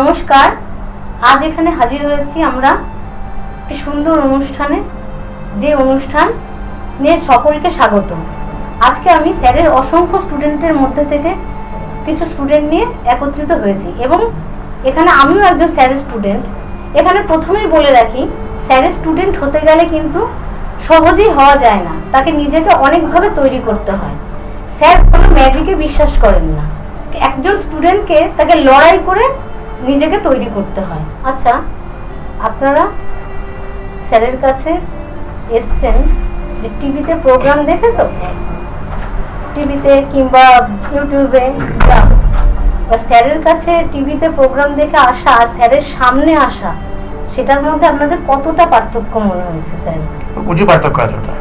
নমস্কার। আজ এখানে হাজির হয়েছি আমরা একটি সুন্দর অনুষ্ঠানে। যে অনুষ্ঠান নিয়ে সকলকে স্বাগত। আজকে আমি স্যারের অসংখ্য স্টুডেন্টের মধ্যে থেকে কিছু স্টুডেন্ট নিয়ে একত্রিত হয়েছি এবং এখানে আমিও একজন স্যারের স্টুডেন্ট। এখানে প্রথমেই বলে রাখি, স্যারের স্টুডেন্ট হতে গেলে কিন্তু সহজেই হওয়া যায় না। তাকে নিজেকে অনেকভাবে তৈরি করতে হয়। স্যার কোনো ম্যাজিকে বিশ্বাস করেন না। একজন স্টুডেন্টকে তাকে লড়াই করে নিজেকে তৈরি করতে হয়। আচ্ছা আপনারা স্যারের কাছে এসছেন যে টিভিতে প্রোগ্রাম দেখে তো? টিভিতে কিংবা ইউটিউবে যা বা স্যারের কাছে টিভিতে প্রোগ্রাম দেখে আসা আর স্যারের সামনে আসা সেটার মধ্যে আপনাদের কতটা পার্থক্য মনে হয়েছে স্যার? প্রচুর পার্থক্য আছে ওটা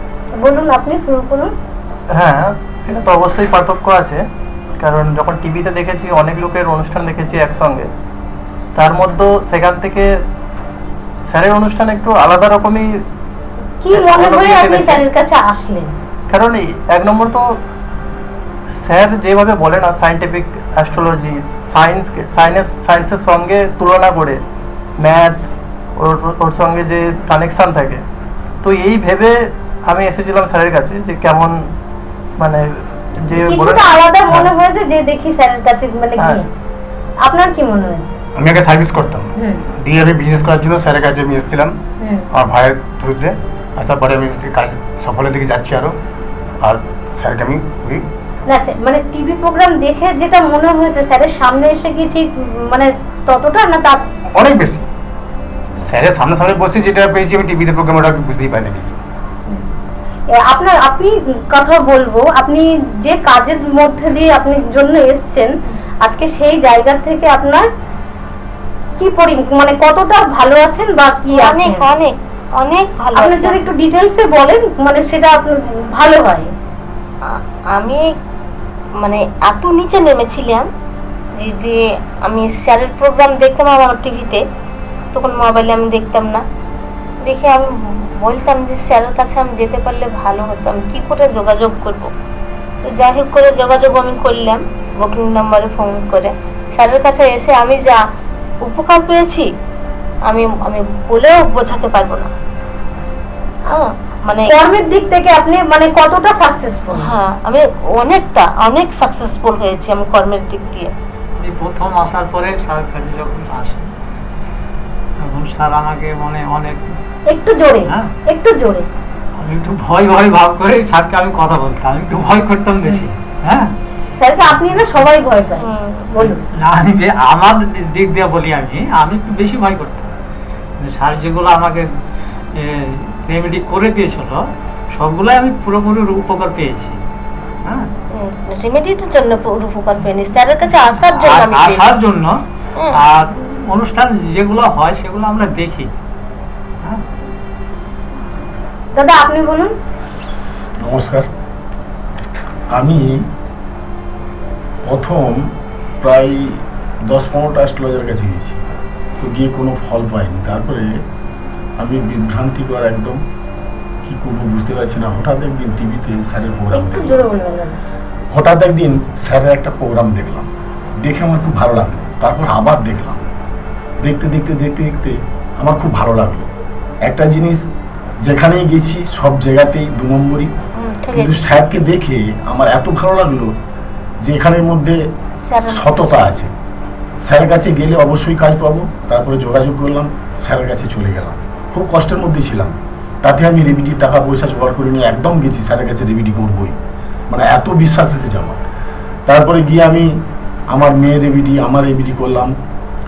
বলুন আপনি শুরু করুন। হ্যাঁ এটা তো অবশ্যই পার্থক্য আছে। কারণ যখন টিভিতে দেখেছি অনেক লোকের অনুষ্ঠান দেখেছি একসঙ্গে। তার মধ্যে সেখান থেকে স্যারের অনুষ্ঠান একটু আলাদা রকমই কি মনে হয়ে আপনি স্যারের কাছে আসলেন? কারণ এক নম্বর তো স্যার যেভাবে বলে না সায়েন্টিফিক অ্যাস্ট্রোলজি সায়েন্স সায়েন্স সায়েন্সের সঙ্গে তুলনা করে ম্যাথ ওর ওর সঙ্গে যে কানেকশান থাকে। তো এই ভেবে আমি এসেছিলাম স্যারের কাছে যে কেমন মানে যে আলাদা মনে হ্যাঁ। হয়েছে যে দেখি স্যারের কাছে মানে কি? হ্যাঁ। আপনার কি মনে হয়েছে? আমি আগে সার্ভিস করতাম। দিয়ে আমি বিজনেস করার জন্য স্যারের কাছে আমি এসেছিলাম আমার ভাইয়ের থ্রুতে আসার পরে আমি কাজ সফলের দিকে যাচ্ছি আরও আর স্যারকে আমি ওই না মানে টিভি প্রোগ্রাম দেখে যেটা মনে হয়েছে স্যারের সামনে এসে কি ঠিক মানে ততটা না তার? অনেক বেশি। স্যারের সামনে সামনে বসে যেটা পেয়েছি আমি টিভিতে প্রোগ্রাম ওটা বুঝতেই পারি না কিছু আপনার আপনি কথা বলব আপনি যে কাজের মধ্যে দিয়ে আপনি জন্য এসছেন আজকে সেই জায়গার থেকে আপনার কি পরি মানে কতটা ভালো আছেন বা কি অনেক আছেন? অনেক অনেক ভালো আপনি যদি একটু ডিটেলসে বলেন মানে সেটা আপনার ভালো হয়। আমি মানে এত নিচে নেমেছিলাম যে যে আমি স্যারের প্রোগ্রাম দেখতাম আমার টিভিতে তখন মোবাইলে আমি দেখতাম না। দেখে আমি বলতাম যে স্যারের কাছে আমি যেতে পারলে ভালো হতো আমি কী করে যোগাযোগ করব? তো যাই হোক করে যোগাযোগ আমি করলাম বুকিং নাম্বারে ফোন করে। স্যারের কাছে এসে আমি যা উপকার পেয়েছি আমি আমি বলেও বোঝাতে পারব না। হ্যাঁ মানে কর্মের দিক থেকে আপনি মানে কতটা সাকসেসফুল হ্যাঁ আমি অনেকটা অনেক সাকসেসফুল হয়েছি আমি কর্মের দিক দিয়ে। আমি প্রথম আসার পরে স্যারের কাছে যখন আসি তখন স্যার আমাকে মনে অনেক একটু জোরে হ্যাঁ। একটু জোরে। আমি একটু ভয় ভয় ভাব করে স্যারকে আমি কথা বলতাম একটু ভয় করতাম বেশি। হ্যাঁ? স্যারকে আপনি না সবাই ভয় পায়। বলুন। না আমি আমার দিক দিয়ে বলি আমি আমি একটু বেশি ভয় করতাম স্যার যেগুলো আমাকে রেমেডি করে দিয়েছিল সবগুলোই আমি পুরোপুরি উপকার পেয়েছি। হ্যাঁ? রেমেডিটার জন্য পুরো উপকার পেয়েনি। স্যারের কাছে আসার জন্য আসার জন্য। আর অনুষ্ঠান যেগুলো হয় সেগুলো আমরা দেখি। হ্যাঁ? দাদা আপনি বলুন। নমস্কার। আমি প্রথম প্রায় দশ পনেরোটা অ্যাস্ট্রোলজার কাছে গিয়েছি। তো গিয়ে কোনো ফল পাইনি। তারপরে আমি বিভ্রান্তিকর একদম কি করব বুঝতে পারছি না। হঠাৎ একদিন টিভিতে স্যারের প্রোগ্রাম হঠাৎ একদিন স্যারের একটা প্রোগ্রাম দেখলাম। দেখে আমার খুব ভালো লাগল। তারপর আবার দেখলাম। দেখতে দেখতে দেখতে দেখতে আমার খুব ভালো লাগল। একটা জিনিস যেখানেই গেছি সব জায়গাতেই দু নম্বরই। কিন্তু স্যারকে দেখে আমার এত ভালো লাগল যে এখানের মধ্যে সততা আছে। স্যারের কাছে গেলে অবশ্যই কাজ পাবো। তারপরে যোগাযোগ করলাম স্যারের কাছে চলে গেলাম। খুব কষ্টের মধ্যে ছিলাম। তাতে আমি রেবিডির টাকা পয়সা জোগাড় করে নিয়ে একদম গেছি স্যারের কাছে রেবিডি করবোই। মানে এত বিশ্বাস এসেছে আমার। তারপরে গিয়ে আমি আমার মেয়ে রেবিডি আমার রেবিডি করলাম।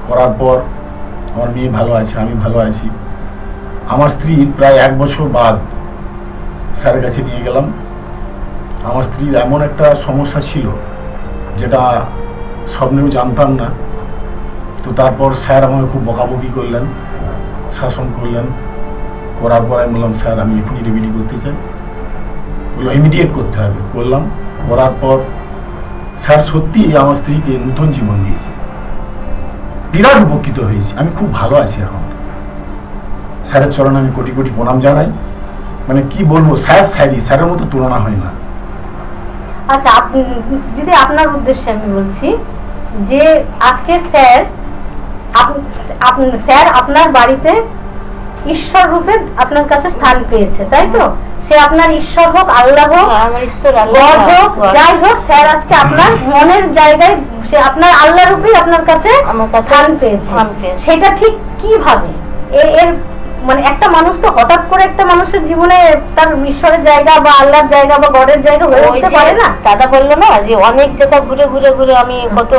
করার পর আমার মেয়ে ভালো আছে আমি ভালো আছি। আমার স্ত্রী প্রায় এক বছর বাদ স্যারের কাছে নিয়ে গেলাম। আমার স্ত্রীর এমন একটা সমস্যা ছিল যেটা স্বপ্নেও জানতাম না। তো তারপর স্যার আমাকে খুব বকাবকি করলেন, শাসন করলেন। করার পর আমি বললাম, স্যার, আমি এখনই রেভিডি করতে চাই। বলল ইমিডিয়েট করতে হবে। করলাম। করার পর স্যার সত্যি আমার স্ত্রীকে নতুন জীবন দিয়েছে। বিরাট উপকৃত হয়েছি। আমি খুব ভালো আছি এখন। স্যারের চরণে আমি কোটি কোটি প্রণাম জানাই। মানে কি বলব স্যার স্যারই স্যারের মতো তুলনা হয় না। আচ্ছা আপনি দিদি আপনার উদ্দেশ্যে আমি বলছি যে আজকে স্যার স্যার আপনার বাড়িতে ঈশ্বর রূপে আপনার কাছে স্থান পেয়েছে তাই তো? সে আপনার ঈশ্বর হোক আল্লাহ হোক হ্যাঁ, আমার ঈশ্বর গড হোক যাই হোক স্যার আজকে আপনার মনের জায়গায় সে আপনার আল্লাহ রূপে আপনার কাছে স্থান পেয়েছে। স্থান পেয়েছে। সেটা ঠিক কীভাবে? এর এর মানে একটা মানুষ তো হঠাৎ করে একটা মানুষের জীবনে তার ঈশ্বরের জায়গা বা আল্লাহর জায়গা বা গডের জায়গা হয়ে উঠতে পারে না? দাদা বলল না যে অনেক জায়গা ঘুরে ঘুরে ঘুরে আমি কত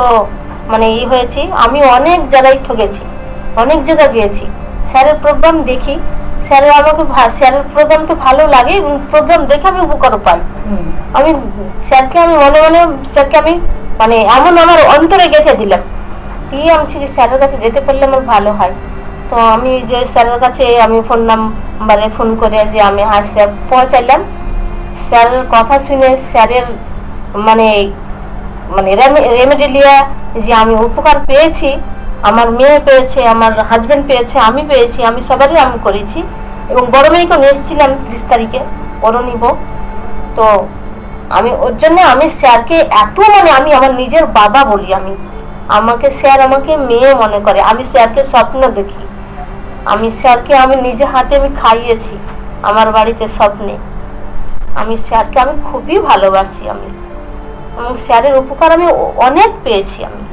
মানে ই হয়েছি। আমি অনেক জায়গায় ঠকেছি অনেক জায়গা গিয়েছি। স্যারের প্রোগ্রাম দেখি স্যারের আমাকে স্যারের প্রোগ্রাম তো ভালো লাগে প্রোগ্রাম দেখে আমি উপকার পাই। আমি স্যারকে আমি মনে মনে স্যারকে আমি মানে এমন আমার অন্তরে গেঁথে দিলাম। দিয়ে আমি যে স্যারের কাছে যেতে পারলে আমার ভালো হয়। তো আমি যে স্যারের কাছে আমি ফোন নাম্বারে ফোন করে যে আমি আসে পৌঁছাইলাম। স্যারের কথা শুনে স্যারের মানে মানে রেমেডিলিয়া যে আমি উপকার পেয়েছি, আমার মেয়ে পেয়েছে, আমার হাজব্যান্ড পেয়েছে, আমি পেয়েছি, আমি সবারই আমি করেছি এবং বড় মেয়েকে নিয়ে এসেছিলাম ত্রিশ তারিখে, ওরও নিব। তো আমি, ওর জন্য আমি স্যারকে এত মানে আমি আমার নিজের বাবা বলি আমি। আমাকে স্যার আমাকে মেয়ে মনে করে, আমি স্যারকে স্বপ্ন দেখি। আমি স্যারকে আমি নিজে হাতে আমি খাইয়েছি, আমার বাড়িতে স্বপ্নে। আমি স্যারকে আমি খুবই ভালোবাসি আমি। এবং স্যারের উপকার আমি অনেক পেয়েছি আমি।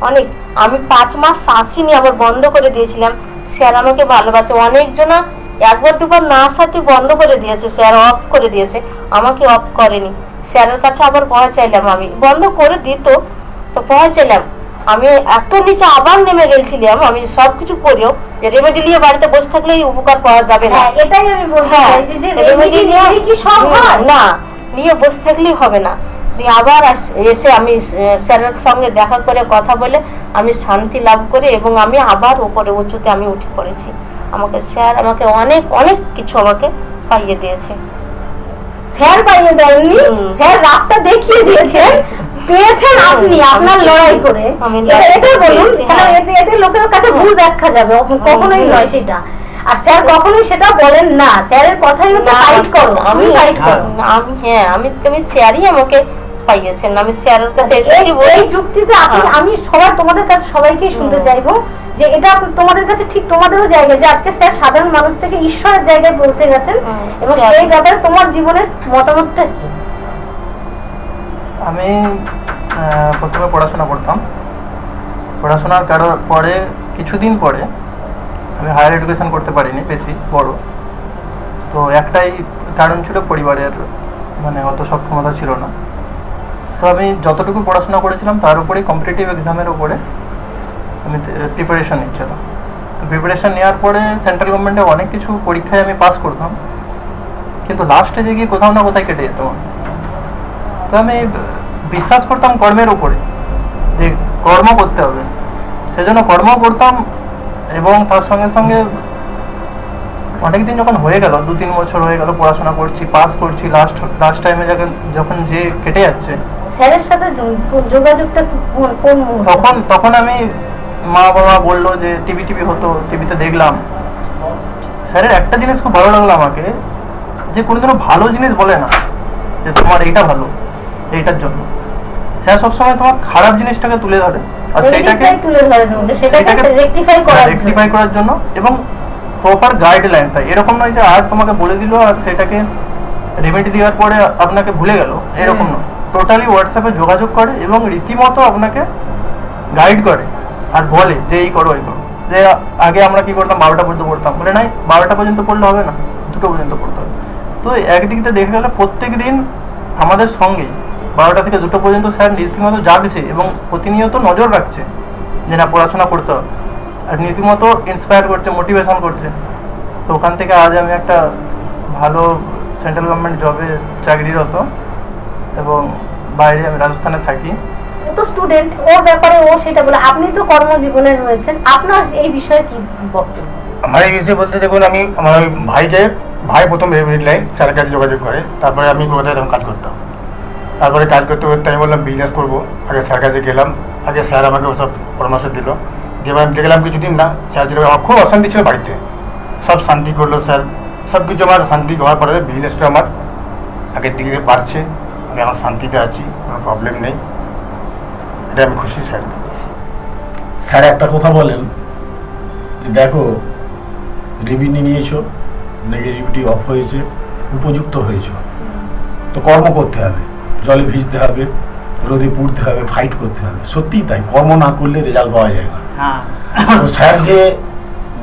অনেক। আমি পাঁচ মাস আসিনি আবার বন্ধ করে দিয়েছিলাম। স্যার আমাকে ভালোবাসে। অনেকজনা একবার দুবার না আসাতে বন্ধ করে দিয়েছে। স্যার অফ করে দিয়েছে। আমাকে অফ করেনি। স্যারের কাছে আবার পৌঁছাইলাম আমি। বন্ধ করে দিত, তো পৌঁছাইলাম আমি এত নিচে আবার নেমে গেছিলাম আমি সব কিছু করেও যে রেমেডি নিয়ে বাড়িতে বসে থাকলেই উপকার পাওয়া যাবে না। হ্যাঁ এটাই আমি বলতে হ্যাঁ, চাইছি যে রেমেডি নিয়ে- নিয়ে কি সব হয় না নিয়ে বসে থাকলেই হবে না। দিয়ে আবার এসে আমি স্যারের সঙ্গে দেখা করে কথা বলে আমি শান্তি লাভ করে এবং আমি আবার উপরে উঁচুতে আমি উঠে পড়েছি। আমাকে স্যার আমাকে অনেক অনেক কিছু আমাকে পাইয়ে দিয়েছে। স্যার পাইয়ে দেননি স্যার রাস্তা দেখিয়ে দিয়েছেন পেয়েছেন আপনি আপনার লড়াই করে। এটা- এটাই বলুন কারণ হ্যাঁ। এতে এতে লোকের কাছে ভুল ব্যাখ্যা যাবে কখনোই নয় সেটা। আর স্যার কখনোই সেটা বলেন না স্যারের কথাই হচ্ছে ফাইট করো আমি আমি ফাইট করো। আমি হ্যাঁ আমি তুমি স্যারই আমাকে পাইয়েছেন। আমি স্যারের কাছে এই যুক্তিতে হ্যাঁ। আমি সবার তোমাদের কাছে সবাইকে শুনতে চাইব যে এটা তোমাদের কাছে ঠিক তোমাদেরও জায়গা যে আজকে স্যার সাধারণ মানুষ থেকে ঈশ্বরের জায়গায় পৌঁছে গেছেন এবং সেই ব্যাপারে তোমার জীবনের মতামতটা কি? আমি প্রথমে পড়াশোনা করতাম। পড়াশোনার কারও পরে কিছুদিন পরে আমি হায়ার এডুকেশন করতে পারিনি বেশি বড়। তো একটাই কারণ ছিল পরিবারের মানে অত সক্ষমতা ছিল না। তো আমি যতটুকু পড়াশোনা করেছিলাম, তার উপরেই কম্পিটিটিভ এক্সামের উপরে আমি প্রিপারেশন নিচ্ছিলাম। তো প্রিপারেশন নেওয়ার পরে সেন্ট্রাল গভর্নমেন্টে অনেক কিছু পরীক্ষায় আমি পাস করতাম। কিন্তু লাস্টে যে গিয়ে কোথাও না কোথায় কেটে যেতাম তো আমি বিশ্বাস করতাম কর্মের উপরে, যে কর্ম করতে হবে। সেজন্য কর্ম করতাম এবং তার সঙ্গে সঙ্গে অনেকদিন যখন হয়ে গেল দু তিন বছর হয়ে গেল পড়াশোনা করছি পাস করছি লাস্ট লাস্ট টাইমে যখন যখন যে কেটে যাচ্ছে। স্যারের সাথে যোগাযোগটা কোন কোন তখন তখন আমি মা বাবা বলল যে টিভি টিভি হতো টিভিতে দেখলাম। স্যারের একটা জিনিস খুব ভালো লাগল আমাকে যে কোনোদিনও ভালো জিনিস বলে না যে তোমার এইটা ভালো এইটার জন্য। স্যার সবসময় তোমার খারাপ জিনিসটাকে তুলে ধরে আর সেটাকে রেকটিফাই। রেকটিফাই করার জন্য এবং প্রপার গাইডলাইন তাই। এরকম নয় যে আজ তোমাকে বলে দিল আর সেটাকে রেমেডি দেওয়ার পরে আপনাকে ভুলে গেল। এরকম নয়। টোটালি হোয়াটসঅ্যাপে যোগাযোগ করে এবং রীতিমতো আপনাকে গাইড করে আর বলে যে এই করো এই করো। যে আগে আমরা কি করতাম বারোটা পর্যন্ত পড়তাম। বলে নাই বারোটা পর্যন্ত পড়লে হবে না দুটো পর্যন্ত পড়তে হবে। তো একদিক দিয়ে দেখে গেলে প্রত্যেক দিন আমাদের সঙ্গেই বারোটা থেকে দুটো পর্যন্ত স্যার রীতিমতো জাগছে এবং প্রতিনিয়ত নজর রাখছে যে না পড়াশোনা করতে হবে। রীতিমতো ইন্সপায়ার করছে মোটিভেশন করছে। তো ওখান থেকে আজ আমি একটা ভালো সেন্ট্রাল গভর্নমেন্ট জবে চাকরিরত এবং বাইরে আমি রাজস্থানে থাকি। তো স্টুডেন্ট ওর ব্যাপারে ও সেটা বলে আপনি তো কর্মজীবনে রয়েছেন আপনার এই বিষয়ে কি বক্তব্য? আমার এই বিষয়ে বলতে দেখুন আমি আমার ওই ভাইকে ভাই প্রথম রেমিডলাই স্যারের কাছে যোগাযোগ করে। তারপরে আমি কলকাতায় তখন কাজ করতাম। তারপরে কাজ করতে করতে আমি বললাম বিজনেস করব। আগে স্যার কাছে গেলাম। আগে স্যার আমাকে ওসব পরামর্শ দিল। আমি দেখলাম কিছুদিন না। স্যার যেটা আমার খুব অশান্তি ছিল বাড়িতে। সব শান্তি করল স্যার। সব কিছু আমার শান্তি হওয়ার পরে বিজনেসটা আমার আগের দিকে বাড়ছে। আমি আমার শান্তিতে আছি, কোনো প্রবলেম নেই। এটা আমি খুশি, স্যার। স্যার, একটা কথা বলেন। যে দেখো রেভিনিউ নিয়েছো নেগেটিভিটি অফ হয়েছে, উপযুক্ত হয়েছো। তো কর্ম করতে হবে। জলে ভিজতে হবে, রোদে পুড়তে হবে ফাইট করতে হবে। সত্যিই তাই। কর্ম না করলে রেজাল্ট পাওয়া যায় না। স্যার যে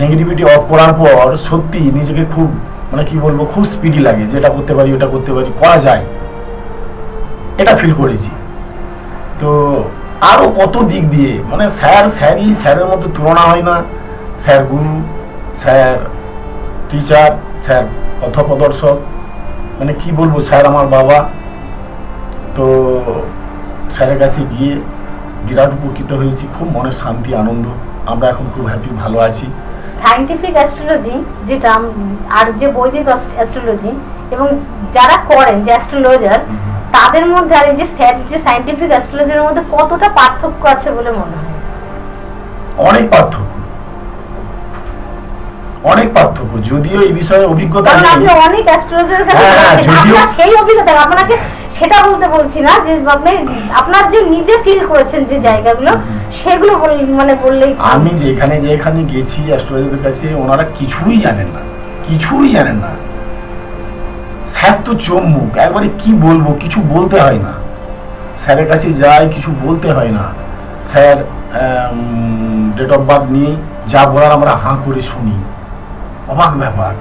নেগেটিভিটি অফ করার পর সত্যি নিজেকে খুব মানে কি বলব, খুব স্পিডি লাগে যে এটা করতে পারি, ওটা করতে পারি, করা যায়। এটা ফিল করেছি। তো আরও কত দিক দিয়ে মানে স্যার, স্যারই স্যারের মতো তুলনা হয় না। স্যার গুরু, স্যার টিচার স্যার পথপ্রদর্শক মানে কি বলব, স্যার আমার বাবা। তো স্যারের কাছে গিয়ে বিরাট উপকৃত হয়েছি খুব মনে শান্তি আনন্দ। আমরা এখন খুব হ্যাপি ভালো আছি। সায়েন্টিফিক অ্যাস্ট্রোলজি যেটা আর যে বৈদিক অ্যাস্ট্রোলজি এবং যারা করেন যে অ্যাস্ট্রোলজার তাদের মধ্যে আর যে স্যার যে সায়েন্টিফিক অ্যাস্ট্রোলজির মধ্যে কতটা পার্থক্য আছে বলে মনে হয়? অনেক পার্থক্য। অনেক পার্থক্য যদিও এই বিষয়ে অভিজ্ঞতা কারণ আপনি অনেক অ্যাস্ট্রোলজারের কাছে হ্যাঁ, হ্যাঁ, আপনার সেই অভিজ্ঞতা আপনাকে সেটা বলতে বলছি না যে আপনি আপনার যে নিজে ফিল করেছেন যে জায়গাগুলো সেগুলো মানে বললেই আমি যেখানে যেখানে গেছি অ্যাস্ট্রোলজারদের কাছে ওনারা কিছুই জানেন না। কিছুই জানেন না। স্যার তো চম্মুক একবারে কি বলব কিছু বলতে হয় না। স্যারের কাছে যাই কিছু বলতে হয় না। স্যার ডেট অফ বার্থ নিয়ে যা বলার আমরা হাঁ করে শুনি। অবাক ব্যাপার।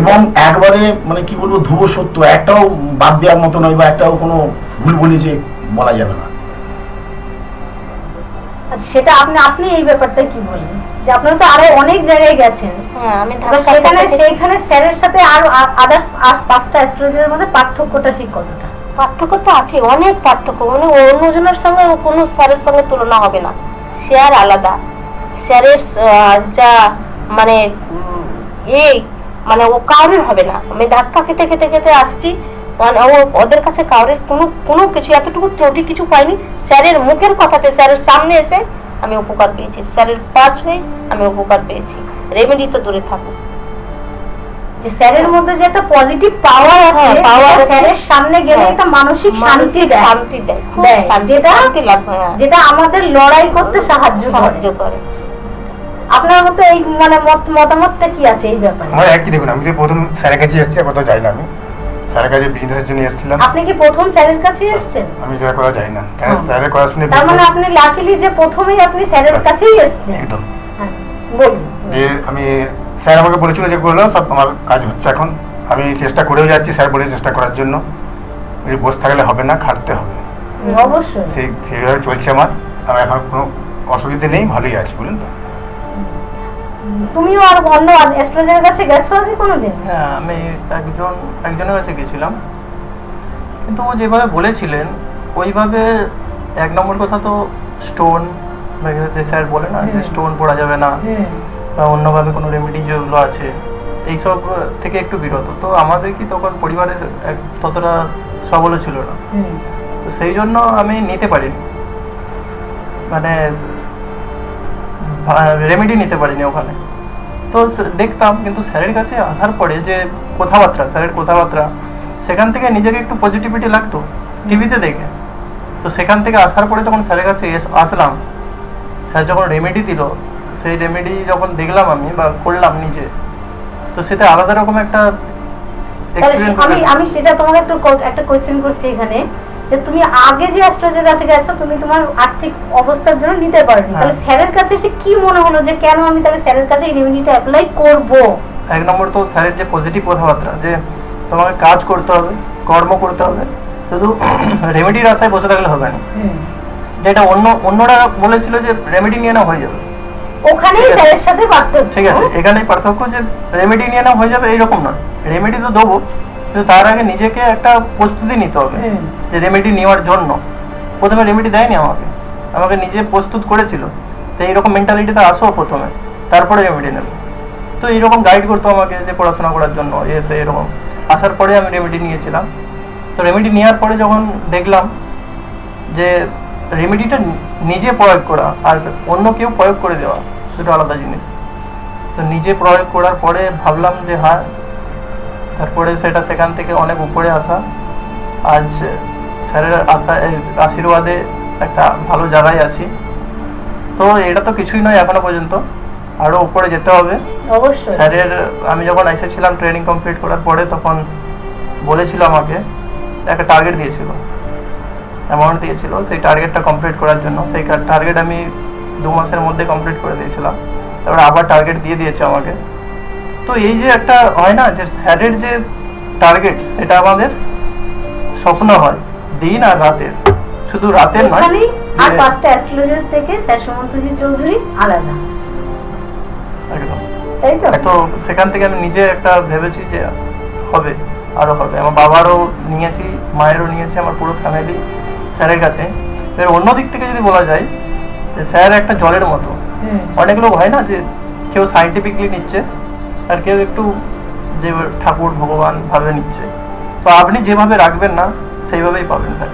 এবং একবারে মানে কি বলব ধ্রুব সত্য একটাও বাদ দেওয়ার মতো নয় বা একটাও কোনো ভুল বলেছে বলা যাবে না। আচ্ছা, সেটা আপনি আপনি এই ব্যাপারটা কি বলেন যে আপনারা তো আরও অনেক জায়গায় গেছেন। হ্যাঁ আমি সেখানে সেইখানে স্যারের সাথে আর আদার্স পাঁচটা অ্যাস্ট্রোলজারের মধ্যে পার্থক্যটা ঠিক কতটা? পার্থক্য তো আছে অনেক পার্থক্য। মানে অন্যজনের সঙ্গে কোনো স্যারের সঙ্গে তুলনা হবে না। স্যার আলাদা। স্যারের আহ, যা মানে এই মানে ও কাউরের হবে না। আমি ধাক্কা খেতে খেতে খেতে আসছি। মানে ও ওদের কাছে কাউরের কোনো কোনো কিছু এতটুকু ত্রুটি কিছু পাইনি। স্যারের মুখের কথাতে স্যারের সামনে এসে আমি উপকার পেয়েছি। স্যারের কাজ হয়ে আমি উপকার পেয়েছি। রেমেডি তো দূরে থাকো যে স্যারের মধ্যে যে একটা পজিটিভ পাওয়ার আছে হ্যাঁ, আছে। স্যারের সামনে গেলে হ্যাঁ। একটা মানসিক শান্তি দেয়। শান্তি দেয়। যেটা- হ্যাঁ। যেটা আমাদের লড়াই করতে সাহায্য সাহায্য করে। আপনার মতো এই মানে মতামতটা কি আছে এই ব্যাপারে? আমার একই দেখুন আমি তো প্রথম স্যারের কাছে এসেছি কোথাও যাই না আমি। স্যারের কাছে বিজনেসের জন্য এসেছিলাম। আপনি কি প্রথম স্যারের কাছে এসেছেন? আমি যাই না। হ্যাঁ। স্যারের কথা শুনে তার মানে আপনি লাকিলি যে প্রথমেই আপনি স্যারের কাছেই এসেছেন। একদম। হ্যাঁ, বলুন। দিয়ে আমি স্যার আমাকে বলেছিল যে করল সব আমার কাজ হচ্ছে এখন। আমি চেষ্টা করেও যাচ্ছি স্যার বলে চেষ্টা করার জন্য। যদি বসে থাকলে হবে না খাটতে হবে। অবশ্যই। সেই সেইভাবে চলছে আমার। আমার এখন কোনো অসুবিধে নেই ভালোই আছি বুঝলেন তো। তুমিও আর অন্য অ্যাস্ট্রোলজারের কাছে গেছো আগে কোনোদিন? হ্যাঁ আমি একজন একজনের কাছে গেছিলাম। কিন্তু ও যেভাবে বলেছিলেন ওইভাবে এক নম্বর কথা তো স্টোন যে স্যার বলে না যে স্টোন পড়া যাবে না বা অন্যভাবে কোনো রেমেডি যেগুলো আছে এইসব থেকে একটু বিরত। তো আমাদের কি তখন পরিবারের ততটা সবলও ছিল না? তো সেই জন্য আমি নিতে পারিনি। মানে রেমেডি নিতে পারিনি ওখানে। তো দেখতাম কিন্তু স্যারের কাছে আসার পরে যে কথাবার্তা স্যারের কথাবার্তা সেখান থেকে নিজেকে একটু পজিটিভিটি লাগতো টিভিতে দেখে। তো সেখান থেকে আসার পরে যখন স্যারের কাছে আসলাম স্যার যখন রেমেডি দিল সেই রেমেডি যখন দেখলাম আমি বা করলাম নিজে তো সেটা আলাদা রকম একটা আমি আমি সেটা তোমাকে একটু একটা কোয়েশ্চেন করছি এখানে। যে তুমি আগে যে অ্যাস্ট্রোলজার কাছে গেছো তুমি তোমার আর্থিক অবস্থার জন্য নিতে পারোনি। হ্যাঁ। তাহলে স্যারের কাছে এসে কি মনে হলো যে কেন আমি তাহলে স্যারের কাছে এই রেমেডিটা অ্যাপ্লাই করব? এক নম্বর তো স্যারের যে পজিটিভ কথাবার্তা যে তোমাকে কাজ করতে হবে কর্ম করতে হবে শুধু রেমেডির আশায় বসে থাকলে হবে না। যেটা অন্য অন্যরা বলেছিল যে রেমেডি নিয়ে না হয়ে যাবে। ওখানেই স্যারের সাথে পার্থক্য। ঠিক আছে এখানেই পার্থক্য যে রেমেডি নিয়ে না হয়ে যাবে এইরকম নয়। রেমেডি তো দেবো কিন্তু তার আগে নিজেকে একটা প্রস্তুতি নিতে হবে যে রেমেডি নেওয়ার জন্য। প্রথমে রেমেডি দেয়নি আমাকে। আমাকে নিজে প্রস্তুত করেছিল। তো এইরকম মেন্টালিটিতে আসো প্রথমে। তারপরে রেমেডি নেবে। তো এইরকম গাইড করতো আমাকে যে পড়াশোনা করার জন্য এসে এরকম আসার পরে আমি রেমেডি নিয়েছিলাম। তো রেমেডি নেওয়ার পরে যখন দেখলাম যে রেমেডিটা নিজে প্রয়োগ করা আর অন্য কেউ প্রয়োগ করে দেওয়া দুটো আলাদা জিনিস। তো নিজে প্রয়োগ করার পরে ভাবলাম যে হ্যাঁ তারপরে সেটা সেখান থেকে অনেক উপরে আসা। আজ স্যারের আশা আশীর্বাদে একটা ভালো জায়গায় আছি। তো এটা তো কিছুই নয় এখনও পর্যন্ত। আরও উপরে যেতে হবে। অবশ্যই। স্যারের আমি যখন এসেছিলাম ট্রেনিং কমপ্লিট করার পরে তখন বলেছিল আমাকে একটা টার্গেট দিয়েছিল। অ্যামাউন্ট দিয়েছিল সেই টার্গেটটা কমপ্লিট করার জন্য। সেই টার্গেট আমি দু মাসের মধ্যে কমপ্লিট করে দিয়েছিলাম। তারপরে আবার টার্গেট দিয়ে দিয়েছে আমাকে। তো এই যে একটা হয় না যে স্যারের যে টার্গেট সেটা আমাদের স্বপ্ন হয় দিন আর রাতের। শুধু রাতের নয় আর পাঁচটা অ্যাস্ট্রোলজার থেকে স্যার সুমন্তজি চৌধুরী আলাদা। তাই তো? তো সেখান থেকে আমি নিজে একটা ভেবেছি যে হবে আরও হবে। আমার বাবারও নিয়েছি মায়েরও নিয়েছি আমার পুরো ফ্যামিলি স্যারের কাছে। এবার অন্য দিক থেকে যদি বলা যায় যে স্যার একটা জলের মতো। অনেক লোক হয় না যে কেউ সাইন্টিফিকলি নিচ্ছে আর কেউ একটু যে ঠাকুর ভগবান ভাবে নিচ্ছে। তো আপনি যেভাবে রাখবেন না সেইভাবেই পাবেন স্যার।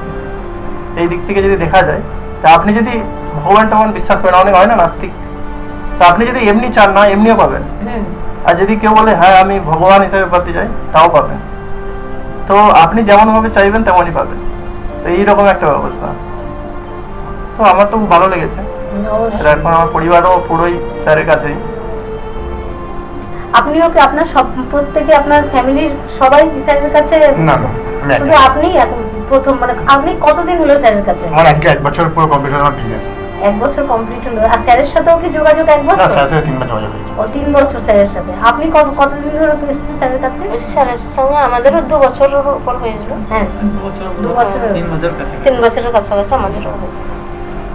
এই দিক থেকে যদি দেখা যায় তা আপনি যদি ভগবান টগবান বিশ্বাস করেন অনেক হয় না নাস্তিক? তো আপনি যদি এমনি চান না এমনিও পাবেন। আর যদি কেউ বলে হ্যাঁ আমি ভগবান হিসাবে পাতে যাই তাও পাবেন। তো আপনি যেমনভাবে চাইবেন তেমনই পাবেন। তো এইরকম একটা ব্যবস্থা। তো আমার তো ভালো লেগেছে। এখন আমার পরিবারও পুরোই স্যারের কাছেই। আপনিও কি আপনার সব প্রত্যেকে আপনার ফ্যামিলির সবাই স্যারের কাছে? না না শুধু একা। আপনি এখন প্রথম মানে আপনি কতদিন হলো স্যারের কাছে? আমার আজকে এক বছর পুরো কম্পিউটার আমার বিজনেস এক বছর কমপ্লিট হলো। আর স্যারের সাথেও কি যোগাযোগ এক না বছর? স্যার সাথে তিন মাস যোগাযোগ হয়েছে। ও তিন বছর স্যারের সাথে। আপনি কত কতদিন ধরে এসেছেন স্যারের কাছে? ওই স্যারের সঙ্গে আমাদেরও দু বছরের উপর হয়েছিল। হ্যাঁ দু বছর বছরের। তিন বছর কাছে তিন বছরের কাছাকাছি আমাদেরও।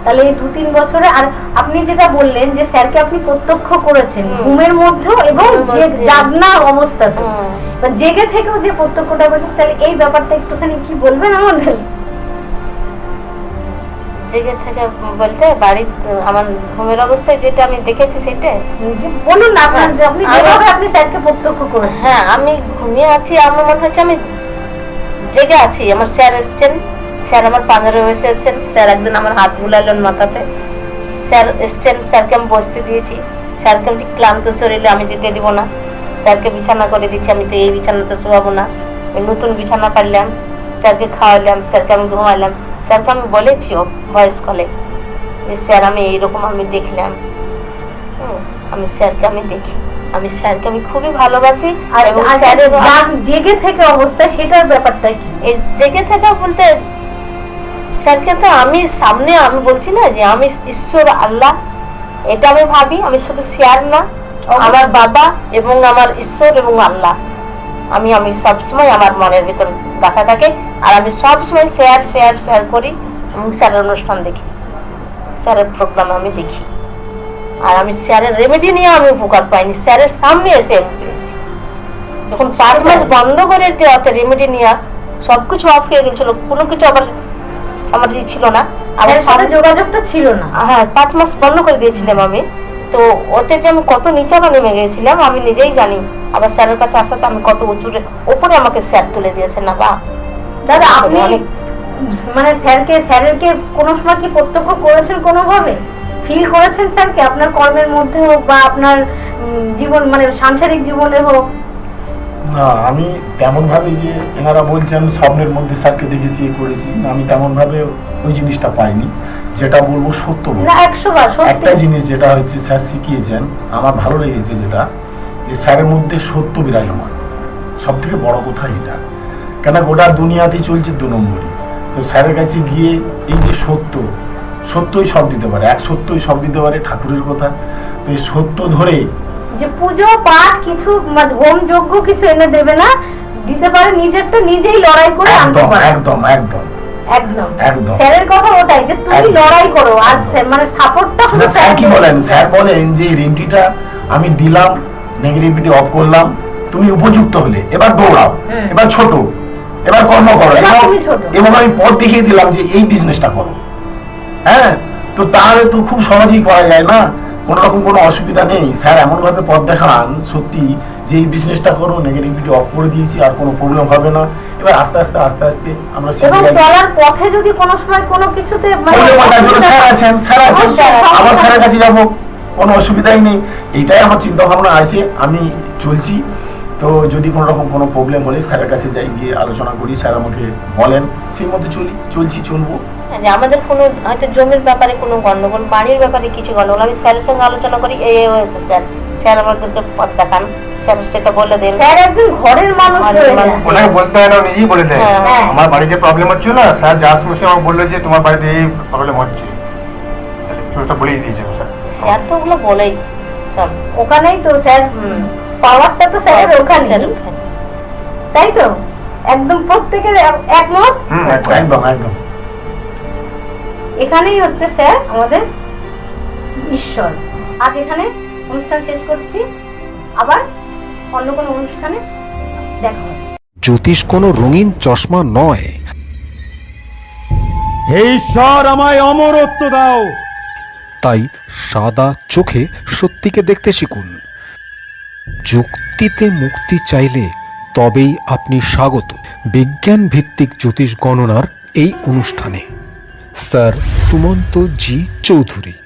তাহলে এই দু তিন বছরে আর আপনি যেটা বললেন যে স্যারকে আপনি প্রত্যক্ষ করেছেন ঘুমের মধ্যেও এবং যে জাগনা অবস্থাতে। হুম। জেগে থেকেও যে প্রত্যক্ষটা করেছেন তাহলে এই ব্যাপারটা একটুখানি কি বলবেন আমাদের? জেগে থেকে বলতে বাড়ির আমার ঘুমের অবস্থায় যেটা আমি দেখেছি সেটা? বলুন না আপনার আপনি যেভাবে আপনি স্যারকে প্রত্যক্ষ করেছেন। হ্যাঁ আমি ঘুমিয়ে আছি আমার মনে হচ্ছে আমি জেগে আছি আমার স্যার এসছেন। স্যার আমার পাঁজরে বসে আছেন। স্যার একদিন আমার হাত বুলালেন মাথাতে। স্যার এসছেন স্যারকে আমি বসতে দিয়েছি। স্যারকে আমি ক্লান্ত শরীরে আমি যেতে দিব না। স্যারকে বিছানা করে দিচ্ছি আমি তো এই বিছানাতে শোয়াবো না। নতুন বিছানা পারলাম স্যারকে খাওয়ালাম স্যারকে আমি ঘুমালাম। স্যারকে আমি বলেছি ও ভয়েস কলে যে স্যার আমি এইরকম আমি দেখলাম। আমি স্যারকে আমি দেখি। আমি স্যারকে আমি খুবই ভালোবাসি আর জেগে থেকে অবস্থা সেটার ব্যাপারটা কি? এই জেগে থাকা বলতে স্যারকে তো আমি সামনে আমি বলছি না যে আমি ঈশ্বর আল্লাহ। এটা আমি ভাবি আমি শুধু শেয়ার না। আমার বাবা এবং আমার ঈশ্বর এবং আল্লাহ। আমি আমি সবসময় আমার মনের ভিতর দেখা থাকে আর আমি সবসময় শেয়ার শেয়ার শেয়ার করি এবং স্যারের অনুষ্ঠান দেখি। স্যারের প্রোগ্রাম আমি দেখি। আর আমি স্যারের রেমেডি নিয়ে আমি উপকার পাইনি। স্যারের সামনে এসে আমি পেয়েছি। যখন পাঁচ মাস বন্ধ করে দেওয়াতে রেমেডি নেওয়া সবকিছু অফ হয়ে গেছিল কোনো কিছু আবার আমার ই ছিল না। স্যারের সাথে যোগাযোগটা ছিল না। হ্যাঁ পাঁচ মাস বন্ধ করে দিয়েছিলাম আমি। তো ওতে যে আমি কত নিচানো নেমে গেছিলাম আমি নিজেই জানি। আবার স্যারের কাছে আসাতে আমি কত উঁচুরে ওপরে আমাকে স্যার তুলে দিয়েছেন না বা? দাদা আপনি মানে স্যারকে স্যারেরকে কোনো সময় কি প্রত্যক্ষ করেছেন কোনোভাবে? ফিল করেছেন স্যারকে? আপনার কর্মের মধ্যে হোক বা আপনার জীবন মানে সাংসারিক জীবনে হোক? না আমি তেমনভাবে যে এনারা বলছেন স্বপ্নের মধ্যে স্যারকে দেখেছি এ করেছি আমি তেমনভাবে ওই জিনিসটা পাইনি। যেটা বলব সত্য বলব। একটা জিনিস যেটা হচ্ছে স্যার শিখিয়েছেন আমার ভালো লেগেছে যেটা যে স্যারের মধ্যে সত্য বিরাজমান। সব থেকে বড় কথা এটা। কেন গোটা দুনিয়াতেই চলছে দু নম্বরই। তো স্যারের কাছে গিয়ে এই যে সত্য সত্যই সব দিতে পারে। এক সত্যই সব দিতে পারে ঠাকুরের কথা। তো এই সত্য ধরে যে পুজো পাঠ কিছু হোম যজ্ঞ কিছু এনে দেবে না দিতে পারে নিজেরটা নিজেই লড়াই করে আনতে পারে। একদম একদম। একদম। একদম। স্যারের কথা ওটাই যে তুমি লড়াই করো আর মানে সাপোর্টটা শুধু স্যার কি বলেন? স্যার বলেন যে এই আমি দিলাম নেগেটিভিটি অফ করলাম তুমি উপযুক্ত হলে। এবার দৌড়াও এবার ছোট এবার কর্ম করো। এবং আমি পথ দেখিয়ে দিলাম যে এই বিজনেসটা করো। হ্যাঁ? তো তাহলে তো খুব সহজেই করা যায় না। কোনো রকম কোনো অসুবিধা নেই। স্যার এমনভাবে পথ দেখান সত্যি যে এই বিজনেসটা করো নেগেটিভিটি অফ করে দিয়েছি আর কোনো প্রবলেম হবে না। এবার আস্তে আস্তে আস্তে আস্তে আমরা এবং চলার পথে যদি কোনো সময় কোনো কিছুতে মানে স্যার আছেন? স্যার আছেন? সব আবার স্যারের কাছে যাব। কোনো অসুবিধাই নেই। এইটাই আমার চিন্তা ভাবনা আছে আমি চলছি। তো যদি কোনো রকম কোনো প্রবলেম হলে স্যারের কাছে যাই গিয়ে আলোচনা করি। স্যার আমাকে বলেন। সেই মতো চলি চলছি চলবো। হ্যাঁ, যে আমাদের কোনো হয়তো জমির ব্যাপারে কোনো গন্ডগোল বাড়ির ব্যাপারে কিছু গন্ডগোল আমি স্যারের সঙ্গে আলোচনা করি এই হয়েছে স্যার স্যার আমাদেরকে পথ দেখান স্যার সেটা বলে দেন। স্যার একজন ঘরের মানুষ। ওনাকে বলতে হয় না নিজেই বলে দেয়। হ্যাঁ, হ্যাঁ। আমার বাড়িতে প্রবলেম হচ্ছিল না স্যার যার সময় আমাকে বলল যে তোমার বাড়িতে এই প্রবলেম হচ্ছে। সেটা বলেই দিয়েছে স্যার। স্যার তো ওগুলো বলেই সব ওখানেই তো স্যার পাওয়ারটা তো স্যারের ওখানে। তাই তো? একদম প্রত্যেকের এক- একমত? একদম একদম। এখানেই হচ্ছে স্যার আমাদের ঈশ্বর। আজ এখানে অনুষ্ঠান শেষ করছি। আবার অন্য কোনো অনুষ্ঠানে দেখা হবে। জ্যোতিষ কোনো রঙিন চশমা নয়। হে ঈশ্বর আমায় অমরত্ব দাও। তাই সাদা চোখে সত্যিকে দেখতে শিখুন। যুক্তিতে মুক্তি চাইলে তবেই আপনি স্বাগত। বিজ্ঞান ভিত্তিক জ্যোতিষ গণনার এই অনুষ্ঠানে। স্যার সুমন্ত জি চৌধুরী।